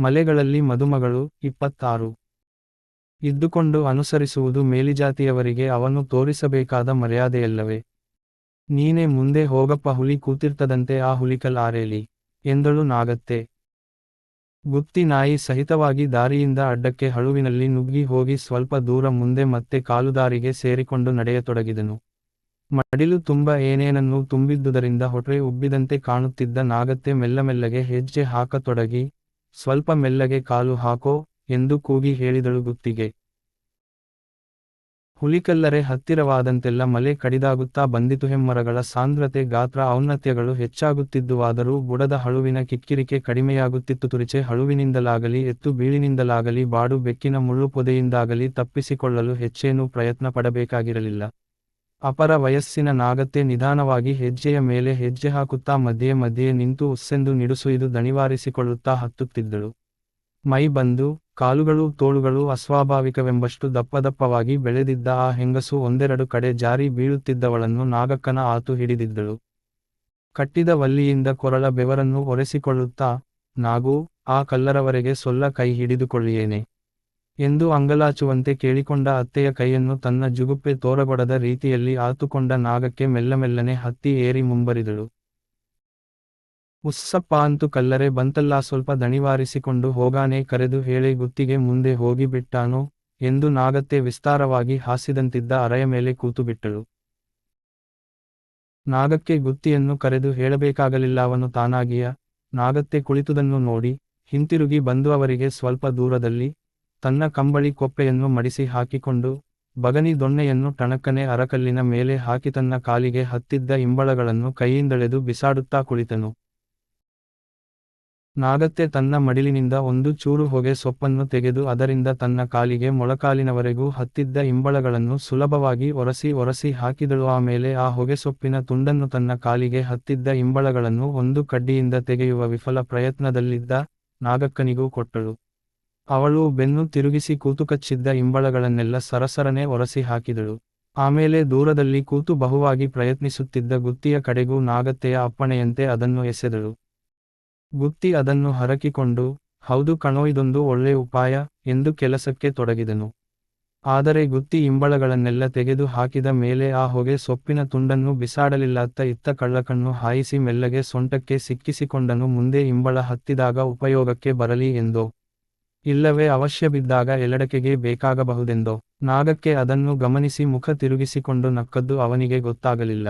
ಮಲೆಗಳಲ್ಲಿ ಮದುಮಗಳು ಇಪ್ಪತ್ತಾರು. ಇದ್ದುಕೊಂಡು ಅನುಸರಿಸುವುದು ಮೇಲಿಜಾತಿಯವರಿಗೆ ಅವನು ತೋರಿಸಬೇಕಾದ ಮರ್ಯಾದೆಯಲ್ಲವೇ. ನೀನೇ ಮುಂದೆ ಹೋಗಪ್ಪ ಹುಲಿ ಕೂತಿರ್ತದಂತೆ ಆ ಹುಲಿಕಲ್ ಆರೇಲಿ, ಎಂದಳು ನಾಗತ್ತೆ. ಗುತ್ತಿ ನಾಯಿ ಸಹಿತವಾಗಿ ದಾರಿಯಿಂದ ಅಡ್ಡಕ್ಕೆ ಹಳುವಿನಲ್ಲಿ ನುಗ್ಗಿ ಹೋಗಿ ಸ್ವಲ್ಪ ದೂರ ಮುಂದೆ ಮತ್ತೆ ಕಾಲುದಾರಿಗೆ ಸೇರಿಕೊಂಡು ನಡೆಯತೊಡಗಿದನು. ಮಡಿಲು ತುಂಬ ಏನೇನನ್ನೂ ತುಂಬಿದ್ದುದರಿಂದ ಹೊಟ್ಟೆ ಉಬ್ಬಿದಂತೆ ಕಾಣುತ್ತಿದ್ದ ನಾಗತ್ತೆ ಮೆಲ್ಲಮೆಲ್ಲಗೆ ಹೆಜ್ಜೆ ಹಾಕತೊಡಗಿ ಸ್ವಲ್ಪ ಮೆಲ್ಲಗೆ ಕಾಲು ಹಾಕೋ ಎಂದು ಕೂಗಿ ಹೇಳಿದಳು ಗುತ್ತಿಗೆ. ಹುಲಿಕಲ್ಲರೆ ಹತ್ತಿರವಾದಂತೆಲ್ಲ ಮಲೆ ಕಡಿದಾಗುತ್ತಾ ಬಂದಿತು ಹೆಮ್ಮರಗಳ ಸಾಂದ್ರತೆ ಗಾತ್ರ ಔನ್ನತ್ಯಗಳು ಹೆಚ್ಚಾಗುತ್ತಿದ್ದುವಾದರೂ ಬುಡದ ಹಳುವಿನ ಕಿಕ್ಕಿರಿಕೆ ಕಡಿಮೆಯಾಗುತ್ತಿತ್ತು ತುರಿಚೆ ಹಳುವಿನಿಂದಲಾಗಲಿ ಎತ್ತು ಬೀಳಿನಿಂದಲಾಗಲಿ ಬಾಡು ಬೆಕ್ಕಿನ ಮುಳ್ಳು ಪೊದೆಯಿಂದಾಗಲಿ ತಪ್ಪಿಸಿಕೊಳ್ಳಲು ಹೆಚ್ಚೇನೂ ಪ್ರಯತ್ನ ಪಡಬೇಕಾಗಿರಲಿಲ್ಲ ಅಪರ ವಯಸ್ಸಿನ ನಾಗತ್ತೆ ನಿಧಾನವಾಗಿ ಹೆಜ್ಜೆಯ ಮೇಲೆ ಹೆಜ್ಜೆ ಹಾಕುತ್ತಾ ಮಧ್ಯೆ ಮಧ್ಯೆ ನಿಂತು ಉಸ್ಸೆಂದು ನಿಡುಸುಯ್ದು ದಣಿವಾರಿಸಿಕೊಳ್ಳುತ್ತಾ ಹತ್ತುತ್ತಿದ್ದಳು. ಮೈ ಬಂದು, ಕಾಲುಗಳು, ತೋಳುಗಳು ಅಸ್ವಾಭಾವಿಕವೆಂಬಷ್ಟು ದಪ್ಪದಪ್ಪವಾಗಿ ಬೆಳೆದಿದ್ದ ಆ ಹೆಂಗಸು ಒಂದೆರಡು ಕಡೆ ಜಾರಿ ಬೀಳುತ್ತಿದ್ದವಳನ್ನು ನಾಗಕ್ಕನ ಆತು ಹಿಡಿದಿದ್ದಳು. ಕಟ್ಟಿದ ವಲ್ಲಿಯಿಂದ ಕೊರಳ ಬೆವರನ್ನು ಒರೆಸಿಕೊಳ್ಳುತ್ತಾ, ನಾಗೂ, ಆ ಕಲ್ಲರವರೆಗೆ ಸೊಲ್ಲ ಕೈ ಹಿಡಿದುಕೊಳ್ಳಿಯೇನೆ. ಎಂದು ಅಂಗಲಾಚುವಂತೆ ಕೇಳಿಕೊಂಡ ಅತ್ತೆಯ ಕೈಯನ್ನು ತನ್ನ ಜುಗುಪ್ಪೆ ತೋರಬಡದ ರೀತಿಯಲ್ಲಿ ಆತುಕೊಂಡ ನಾಗಕ್ಕೆ ಮೆಲ್ಲಮೆಲ್ಲನೆ ಹತ್ತಿ ಏರಿ ಮುಂಬರಿದಳು. ಉಸ್ಸಪ್ಪ ಅಂತು ಕಲ್ಲರೆ ಬಂತಲ್ಲ ಸ್ವಲ್ಪ ದಣಿವಾರಿಸಿಕೊಂಡು ಹೋಗಾನೆ ಕರೆದು ಹೇಳಿ, ಗುತ್ತಿಗೆ ಮುಂದೆ ಹೋಗಿ ಬಿಟ್ಟಾನೋ? ಎಂದು ನಾಗತ್ತೆ ವಿಸ್ತಾರವಾಗಿ ಹಾಸಿದಂತಿದ್ದ ಅರೆಯ ಮೇಲೆ ಕೂತುಬಿಟ್ಟಳು. ನಾಗಕ್ಕೆ ಗುತ್ತಿಯನ್ನು ಕರೆದು ಹೇಳಬೇಕಾಗಲಿಲ್ಲ, ಅವನು ತಾನಾಗಿಯ? ನಾಗತ್ತೆ ಕುಳಿತುದನ್ನು ನೋಡಿ, ಹಿಂತಿರುಗಿ ಬಂದು ಅವರಿಗೆ ಸ್ವಲ್ಪ ದೂರದಲ್ಲಿ ತನ್ನ ಕಂಬಳಿ ಕೊಪ್ಪೆಯನ್ನು ಮಡಿಸಿ ಹಾಕಿಕೊಂಡು, ಬಗನಿ ದೊಣ್ಣೆಯನ್ನು ಟಣಕ್ಕನೆ ಅರಕಲ್ಲಿನ ಮೇಲೆ ಹಾಕಿ ತನ್ನ ಕಾಲಿಗೆ ಹತ್ತಿದ್ದ ಇಂಬಳಗಳನ್ನು ಕೈಯಿಂದಳೆದು ಬಿಸಾಡುತ್ತಾ ಕುಳಿತನು. ನಾಗತ್ತೆ ತನ್ನ ಮಡಿಲಿನಿಂದ ಒಂದು ಚೂರು ಹೊಗೆ ಸೊಪ್ಪನ್ನು ತೆಗೆದು ಅದರಿಂದ ತನ್ನ ಕಾಲಿಗೆ ಮೊಳಕಾಲಿನವರೆಗೂ ಹತ್ತಿದ್ದ ಇಂಬಳಗಳನ್ನು ಸುಲಭವಾಗಿ ಒರಸಿ ಒರಸಿ ಹಾಕಿದಳು. ಆಮೇಲೆ ಆ ಹೊಗೆಸೊಪ್ಪಿನ ತುಂಡನ್ನು ತನ್ನ ಕಾಲಿಗೆ ಹತ್ತಿದ್ದ ಇಂಬಳಗಳನ್ನು ಒಂದು ಕಡ್ಡಿಯಿಂದ ತೆಗೆಯುವ ವಿಫಲ ಪ್ರಯತ್ನದಲ್ಲಿದ್ದ ನಾಗಕ್ಕನಿಗೂ ಕೊಟ್ಟಳು. ಅವಳು ಬೆನ್ನು ತಿರುಗಿಸಿ ಕೂತುಕಚ್ಚಿದ್ದ ಇಂಬಳಗಳನ್ನೆಲ್ಲ ಸರಸರನೆ ಒರಸಿ ಹಾಕಿದಳು. ಆಮೇಲೆ ದೂರದಲ್ಲಿ ಕೂತು ಬಹುವಾಗಿ ಪ್ರಯತ್ನಿಸುತ್ತಿದ್ದ ಗುತ್ತಿಯ ಕಡೆಗೂ ನಾಗತ್ತೆಯ ಅಪ್ಪಣೆಯಂತೆ ಅದನ್ನು ಎಸೆದಳು. ಗುತ್ತಿ ಅದನ್ನು ಹರಕಿಕೊಂಡು, ಹೌದು ಕಣೋ, ಇದೊಂದು ಒಳ್ಳೆ ಉಪಾಯ ಎಂದು ಕೆಲಸಕ್ಕೆ ತೊಡಗಿದನು. ಆದರೆ ಗುತ್ತಿ ಇಂಬಳಗಳನ್ನೆಲ್ಲ ತೆಗೆದು ಹಾಕಿದ ಮೇಲೆ ಆ ಹೊಗೆ ಸೊಪ್ಪಿನ ತುಂಡನ್ನು ಬಿಸಾಡಲಿಲ್ಲಾತ್ತ ಇತ್ತ ಕಳ್ಳಕಣ್ಣು ಹಾಯಿಸಿ ಮೆಲ್ಲಗೆ ಸೊಂಟಕ್ಕೆ ಸಿಕ್ಕಿಸಿಕೊಂಡನು ಮುಂದೆ ಇಂಬಳ ಹತ್ತಿದಾಗ ಉಪಯೋಗಕ್ಕೆ ಬರಲಿ ಎಂದೋ. ಇಲ್ಲವೇ ಅವಶ್ಯ ಎಲ್ಲಡಕೆಗೆ ಬೇಕಾಗಬಹುದೆಂದೋ. ನಾಗಕ್ಕೆ ಅದನ್ನು ಗಮನಿಸಿ ಮುಖ ತಿರುಗಿಸಿಕೊಂಡು ನಕ್ಕದ್ದು ಅವನಿಗೆ ಗೊತ್ತಾಗಲಿಲ್ಲ.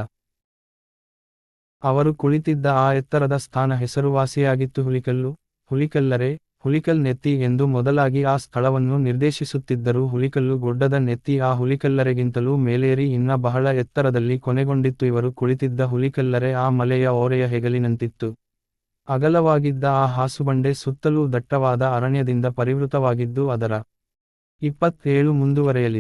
ಅವರು ಕುಳಿತಿದ್ದ ಆ ಎತ್ತರದ ಸ್ಥಾನ ಹೆಸರುವಾಸಿಯಾಗಿತ್ತು. ಹುಲಿಕಲ್ಲು, ಹುಲಿಕಲ್ಲರೆ, ಹುಲಿಕಲ್ ನೆತ್ತಿ ಎಂದು ಮೊದಲಾಗಿ ಆ ಸ್ಥಳವನ್ನು ನಿರ್ದೇಶಿಸುತ್ತಿದ್ದರು. ಹುಲಿಕಲ್ಲು ಗುಡ್ಡದ ನೆತ್ತಿ ಆ ಹುಲಿಕಲ್ಲರೆಗಿಂತಲೂ ಮೇಲೇರಿ, ಇನ್ನ ಬಹಳ ಎತ್ತರದಲ್ಲಿ ಕೊನೆಗೊಂಡಿತ್ತು. ಇವರು ಕುಳಿತಿದ್ದ ಹುಲಿಕಲ್ಲರೆ ಆ ಮಲೆಯ ಓರೆಯ ಹೆಗಲಿನಂತಿತ್ತು. ಅಗಲವಾಗಿದ್ದ ಆ ಹಾಸುಬಂಡೆ ಸುತ್ತಲೂ ದಟ್ಟವಾದ ಅರಣ್ಯದಿಂದ ಪರಿವೃತವಾಗಿದ್ದು ಅದರ ಇಪ್ಪತ್ತೇಳು ಮುಂದುವರೆಯಲಿದೆ